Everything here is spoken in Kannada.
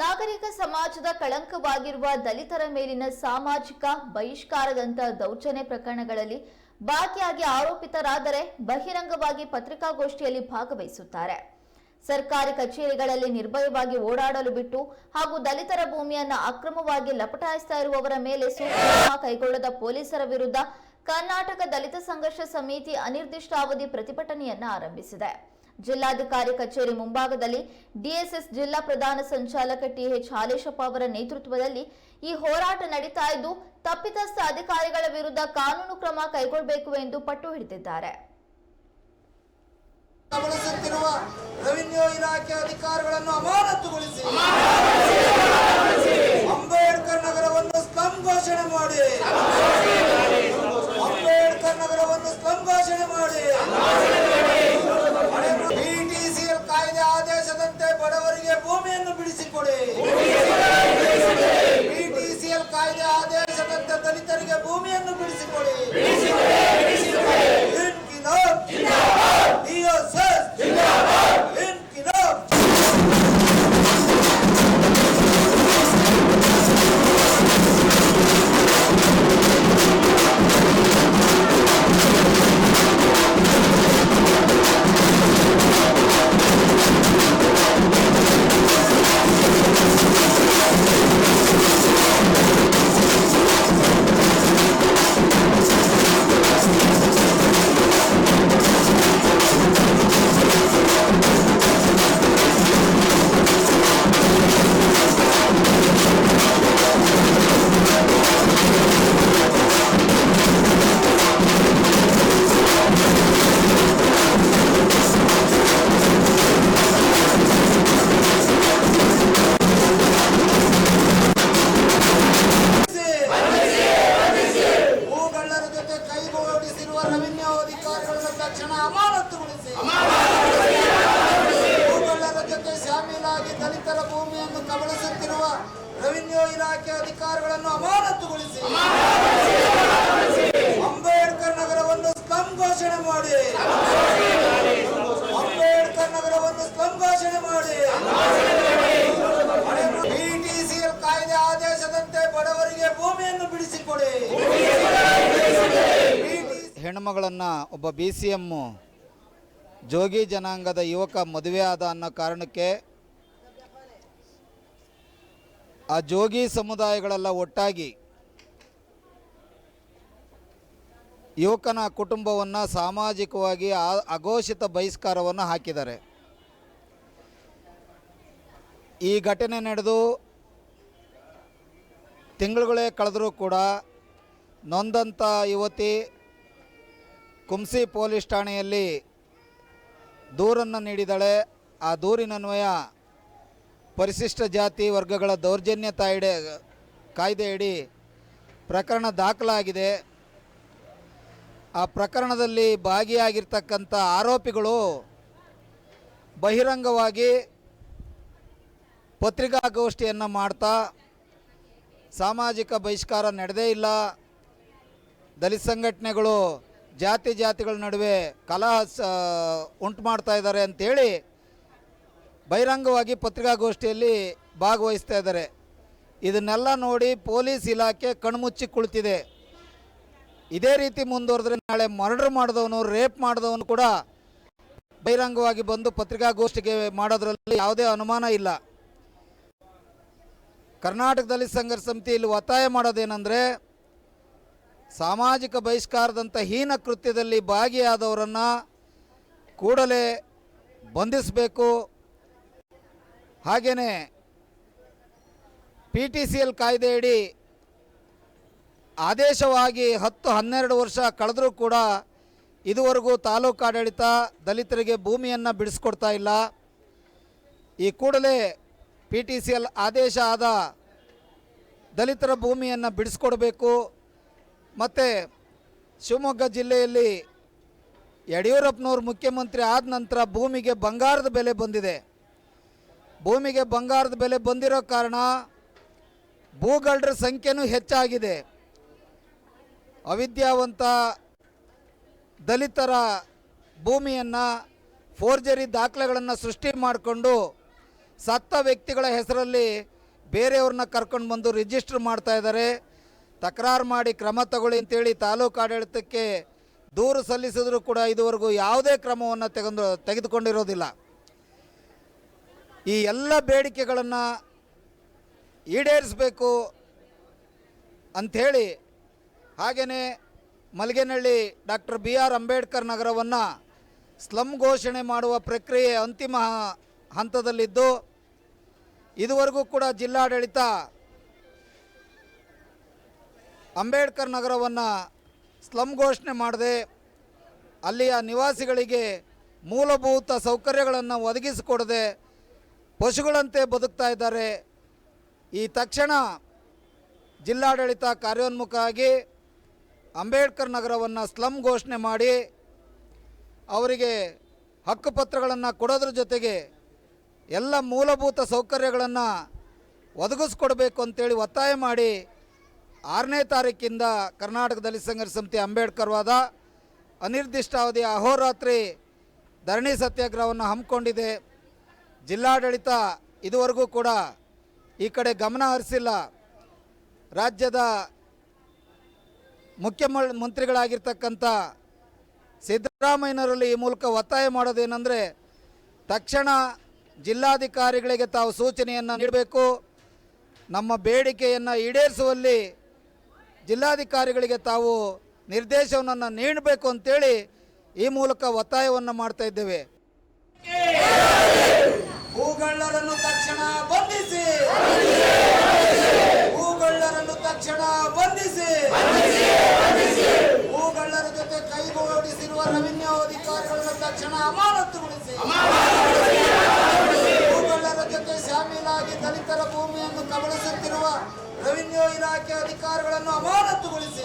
ನಾಗರಿಕ ಸಮಾಜದ ಕಳಂಕವಾಗಿರುವ ದಲಿತರ ಮೇಲಿನ ಸಾಮಾಜಿಕ ಬಹಿಷ್ಕಾರದಂತ ದೌರ್ಜನ್ಯ ಪ್ರಕರಣಗಳಲ್ಲಿ ಭಾಗಿಯಾಗಿ ಆರೋಪಿತರಾದರೆ ಬಹಿರಂಗವಾಗಿ ಪತ್ರಿಕಾಗೋಷ್ಠಿಯಲ್ಲಿ ಭಾಗವಹಿಸುತ್ತಾರೆ. ಸರ್ಕಾರಿ ಕಚೇರಿಗಳಲ್ಲಿ ನಿರ್ಭಯವಾಗಿ ಓಡಾಡಲು ಬಿಟ್ಟು ಹಾಗೂ ದಲಿತರ ಭೂಮಿಯನ್ನು ಅಕ್ರಮವಾಗಿ ಲಪಟಾಯಿಸ್ತಾ ಇರುವವರ ಮೇಲೆ ಸೂಕ್ತ ಕೈಗೊಳ್ಳದ ಪೊಲೀಸರ ವಿರುದ್ಧ ಕರ್ನಾಟಕ ದಲಿತ ಸಂಘರ್ಷ ಸಮಿತಿ ಅನಿರ್ದಿಷ್ಟಾವಧಿ ಪ್ರತಿಭಟನೆಯನ್ನ ಆರಂಭಿಸಿದೆ. ಜಿಲ್ಲಾಧಿಕಾರಿ ಕಚೇರಿ ಮುಂಭಾಗದಲ್ಲಿ ಡಿಎಸ್ಎಸ್ ಜಿಲ್ಲಾ ಪ್ರಧಾನ ಸಂಚಾಲಕ ಟಿಎಚ್ ಹಾಲೇಶಪ್ಪ ಅವರ ನೇತೃತ್ವದಲ್ಲಿ ಈ ಹೋರಾಟ ನಡೀತಾ ಇದ್ದು, ತಪ್ಪಿತಸ್ಥ ಅಧಿಕಾರಿಗಳ ವಿರುದ್ಧ ಕಾನೂನು ಕ್ರಮ ಕೈಗೊಳ್ಳಬೇಕು ಎಂದು ಪಟ್ಟು ಹಿಡಿದಿದ್ದಾರೆ. ಅಂಬೇಡ್ಕರ್ ನಗರವನ್ನು ಸ್ಲಂ ಘೋಷಣೆ ಮಾಡಿ, ಅಂಬೇಡ್ಕರ್ ನಗರವನ್ನು ಸ್ಲಂ ಘೋಷಣೆ ಶಾಮೀಲಾಗಿ ದಲಿತರ ಭೂಮಿಯನ್ನು ಕಬಳಿಸುತ್ತಿರುವ ರೆವಿನ್ಯೂ ಇಲಾಖೆ ಅಧಿಕಾರಿಗಳನ್ನು ಅಮಾನತುಗೊಳಿಸಿ. ಅಂಬೇಡ್ಕರ್ ನಗರವನ್ನು ಸ್ಲಂ ಘೋಷಣೆ ಮಾಡಿ. ಅಂಬೇಡ್ಕರ್ ನಗರವನ್ನು ಸ್ಲಂ ಘೋಷಣೆ ಮಾಡಿ. ಬಿಟಿಸಿಎಲ್ ಕಾಯ್ದೆ ಆದೇಶದಂತೆ ಬಡವರಿಗೆ ಭೂಮಿಯನ್ನು ಬಿಡಿಸಿಕೊಡಿ. ಹೆಣ್ಮಗಳನ್ನು ಒಬ್ಬ ಬಿ ಸಿ ಎಮ್ಮು ಜೋಗಿ ಜನಾಂಗದ ಯುವಕ ಮದುವೆ ಆದ ಅನ್ನೋ ಕಾರಣಕ್ಕೆ ಆ ಜೋಗಿ ಸಮುದಾಯಗಳೆಲ್ಲ ಒಟ್ಟಾಗಿ ಯುವಕನ ಕುಟುಂಬವನ್ನು ಸಾಮಾಜಿಕವಾಗಿ ಅಘೋಷಿತ ಬಹಿಷ್ಕಾರವನ್ನು ಹಾಕಿದ್ದಾರೆ. ಈ ಘಟನೆ ನಡೆದು ತಿಂಗಳುಗಳೇ ಕಳೆದರೂ ಕೂಡ ನೊಂದಂಥ ಯುವತಿ ಕುಂಸಿ ಪೊಲೀಸ್ ಠಾಣೆಯಲ್ಲಿ ದೂರನ್ನು ನೀಡಿದಳೆ ಆ ದೂರಿನನ್ವಯ ಪರಿಶಿಷ್ಟ ಜಾತಿ ವರ್ಗಗಳ ದೌರ್ಜನ್ಯ ತಾಯಿಡೆ ಕಾಯ್ದೆಯಡಿ ಪ್ರಕರಣ ದಾಖಲಾಗಿದೆ. ಆ ಪ್ರಕರಣದಲ್ಲಿ ಭಾಗಿಯಾಗಿರ್ತಕ್ಕಂಥ ಆರೋಪಿಗಳು ಬಹಿರಂಗವಾಗಿ ಪತ್ರಿಕಾಗೋಷ್ಠಿಯನ್ನು ಮಾಡ್ತಾ ಸಾಮಾಜಿಕ ಬಹಿಷ್ಕಾರ ನಡೆದೇ ಇಲ್ಲ. ದಲಿತ ಸಂಘಟನೆಗಳು ಜಾತಿ ಜಾತಿಗಳ ನಡುವೆ ಕಲಹ ಉಂಟು ಮಾಡ್ತಾ ಇದ್ದಾರೆ ಅಂಥೇಳಿ ಬಹಿರಂಗವಾಗಿ ಪತ್ರಿಕಾಗೋಷ್ಠಿಯಲ್ಲಿ ಭಾಗವಹಿಸ್ತಾ ಇದ್ದಾರೆ. ಇದನ್ನೆಲ್ಲ ನೋಡಿ ಪೊಲೀಸ್ ಇಲಾಖೆ ಕಣ್ಮುಚ್ಚಿ ಕುಳಿತಿದೆ. ಇದೇ ರೀತಿ ಮುಂದುವರೆದ್ರೆ ನಾಳೆ ಮರ್ಡರ್ ಮಾಡಿದವನು, ರೇಪ್ ಮಾಡಿದವನು ಕೂಡ ಬಹಿರಂಗವಾಗಿ ಬಂದು ಪತ್ರಿಕಾಗೋಷ್ಠಿಗೆ ಮಾಡೋದ್ರಲ್ಲಿ ಯಾವುದೇ ಅನುಮಾನ ಇಲ್ಲ. ಕರ್ನಾಟಕದಲ್ಲಿ ಸಂಘರ್ಷ ಸಮಿತಿ ಇಲ್ಲಿ ಒತ್ತಾಯ ಮಾಡೋದೇನೆಂದರೆ, ಸಾಮಾಜಿಕ ಬಹಿಷ್ಕಾರದಂಥ ಹೀನ ಕೃತ್ಯದಲ್ಲಿ ಭಾಗಿಯಾದವರನ್ನು ಕೂಡಲೇ ಬಂಧಿಸಬೇಕು. ಹಾಗೆಯೇ ಪಿ ಟಿ ಸಿ ಎಲ್ ಕಾಯ್ದೆಯಡಿ ಆದೇಶವಾಗಿ ಹತ್ತು ಹನ್ನೆರಡು ವರ್ಷ ಕಳೆದರೂ ಕೂಡ ಇದುವರೆಗೂ ತಾಲೂಕು ಆಡಳಿತ ದಲಿತರಿಗೆ ಭೂಮಿಯನ್ನು ಬಿಡಿಸ್ಕೊಡ್ತಾ ಇಲ್ಲ. ಈ ಕೂಡಲೇ ಪಿ ಟಿ ಸಿ ಎಲ್ ಆದೇಶ ಆದ ದಲಿತರ ಭೂಮಿಯನ್ನು ಬಿಡಿಸ್ಕೊಡ್ಬೇಕು. ಮತ್ತು ಶಿವಮೊಗ್ಗ ಜಿಲ್ಲೆಯಲ್ಲಿ ಯಡಿಯೂರಪ್ಪನವ್ರು ಮುಖ್ಯಮಂತ್ರಿ ಆದ ನಂತರ ಭೂಮಿಗೆ ಬಂಗಾರದ ಬೆಲೆ ಬಂದಿದೆ. ಭೂಮಿಗೆ ಬಂಗಾರದ ಬೆಲೆ ಬಂದಿರೋ ಕಾರಣ ಭೂಗಳ್ರ ಸಂಖ್ಯೆನೂ ಹೆಚ್ಚಾಗಿದೆ. ಅವಿದ್ಯಾವಂತ ದಲಿತರ ಭೂಮಿಯನ್ನು ಫೋರ್ಜರಿ ದಾಖಲೆಗಳನ್ನು ಸೃಷ್ಟಿ ಮಾಡಿಕೊಂಡು ಸತ್ತ ವ್ಯಕ್ತಿಗಳ ಹೆಸರಲ್ಲಿ ಬೇರೆಯವ್ರನ್ನ ಕರ್ಕೊಂಡು ಬಂದು ರಿಜಿಸ್ಟರ್ ಮಾಡ್ತಾ ಇದ್ದಾರೆ. ತಕರಾರು ಮಾಡಿ ಕ್ರಮ ತಗೊಳ್ಳಿ ಅಂತೇಳಿ ತಾಲೂಕು ಆಡಳಿತಕ್ಕೆ ದೂರು ಸಲ್ಲಿಸಿದರೂ ಕೂಡ ಇದುವರೆಗೂ ಯಾವುದೇ ಕ್ರಮವನ್ನು ತೆಗೆದು ತೆಗೆದುಕೊಂಡಿರೋದಿಲ್ಲ. ಈ ಎಲ್ಲ ಬೇಡಿಕೆಗಳನ್ನು ಈಡೇರಿಸಬೇಕು ಅಂಥೇಳಿ ಹಾಗೆಯೇ Malagenahalli doctor B R Ambedkar ನಗರವನ್ನು ಸ್ಲಮ್ ಘೋಷಣೆ ಮಾಡುವ ಪ್ರಕ್ರಿಯೆ ಅಂತಿಮ ಹಂತದಲ್ಲಿದ್ದು, ಇದುವರೆಗೂ ಕೂಡ ಜಿಲ್ಲಾಡಳಿತ ಅಂಬೇಡ್ಕರ್ ನಗರವನ್ನು ಸ್ಲಮ್ ಘೋಷಣೆ ಮಾಡದೆ ಅಲ್ಲಿಯ ನಿವಾಸಿಗಳಿಗೆ ಮೂಲಭೂತ ಸೌಕರ್ಯಗಳನ್ನು ಒದಗಿಸಿಕೊಡದೆ ಪಶುಗಳಂತೆ ಬದುಕ್ತಾ ಇದ್ದಾರೆ. ಈ ತಕ್ಷಣ ಜಿಲ್ಲಾಡಳಿತ ಕಾರ್ಯೋನ್ಮುಖ ಆಗಿ ಅಂಬೇಡ್ಕರ್ ನಗರವನ್ನು ಸ್ಲಮ್ ಘೋಷಣೆ ಮಾಡಿ, ಅವರಿಗೆ ಹಕ್ಕುಪತ್ರಗಳನ್ನು ಕೊಡೋದ್ರ ಜೊತೆಗೆ ಎಲ್ಲ ಮೂಲಭೂತ ಸೌಕರ್ಯಗಳನ್ನು ಒದಗಿಸ್ಕೊಡ್ಬೇಕು ಅಂತೇಳಿ ಒತ್ತಾಯ ಮಾಡಿ ಆರನೇ ತಾರೀಕಿಂದ ಕರ್ನಾಟಕ ದಲಿತ ಸಂಘರ್ಷ ಸಮಿತಿ ಅಂಬೇಡ್ಕರ್ ವಾದ. ಅನಿರ್ದಿಷ್ಟಾವಧಿಯ ಅಹೋರಾತ್ರಿ ಧರಣಿ ಸತ್ಯಾಗ್ರಹವನ್ನು ಹಮ್ಮಿಕೊಂಡಿದೆ. ಜಿಲ್ಲಾಡಳಿತ ಇದುವರೆಗೂ ಕೂಡ ಈ ಕಡೆ ಗಮನ ಹರಿಸಿಲ್ಲ. ರಾಜ್ಯದ ಮುಖ್ಯಮಂತ್ರಿಗಳಾಗಿರ್ತಕ್ಕಂಥ ಸಿದ್ದರಾಮಯ್ಯನವರಲ್ಲಿ ಈ ಮೂಲಕ ಒತ್ತಾಯ ಮಾಡೋದೇನೆಂದರೆ, ತಕ್ಷಣ ಜಿಲ್ಲಾಧಿಕಾರಿಗಳಿಗೆ ತಾವು ಸೂಚನೆಯನ್ನು ನೀಡಬೇಕು. ನಮ್ಮ ಬೇಡಿಕೆಯನ್ನು ಈಡೇರಿಸುವಲ್ಲಿ ಜಿಲ್ಲಾಧಿಕಾರಿಗಳಿಗೆ ತಾವು ನಿರ್ದೇಶನವನ್ನು ನೀಡಬೇಕು ಅಂತೇಳಿ ಈ ಮೂಲಕ ಒತ್ತಾಯವನ್ನು ಮಾಡ್ತಾ ಇದ್ದೇವೆ. ಭೂಗಳ್ಳರನ್ನು ತಕ್ಷಣ ಬಂಧಿಸಿ. ಭೂಗಳ್ಳರನ್ನು ತಕ್ಷಣ ಬಂಧಿಸಿ. ಭೂಗಳ್ಳರ ಜೊತೆ ಕೈಗೂಡಿಸಿರುವ ರವಿನ್ಯ ಅಧಿಕಾರಿಗಳನ್ನು ತಕ್ಷಣ ಅಮಾನತುಗೊಳಿಸಿ. ಭೂಗಳ್ಳರ ಜೊತೆ ಶಾಮೀಲಾಗಿ ದಲಿತರ ಭೂಮಿಯನ್ನು ಕಬಳಿಸುತ್ತಿರುವ ರೆವಿನ್ಯೂ ಇಲಾಖೆ ಅಧಿಕಾರಿಗಳನ್ನು ಅಮಾನತುಗೊಳಿಸಿ.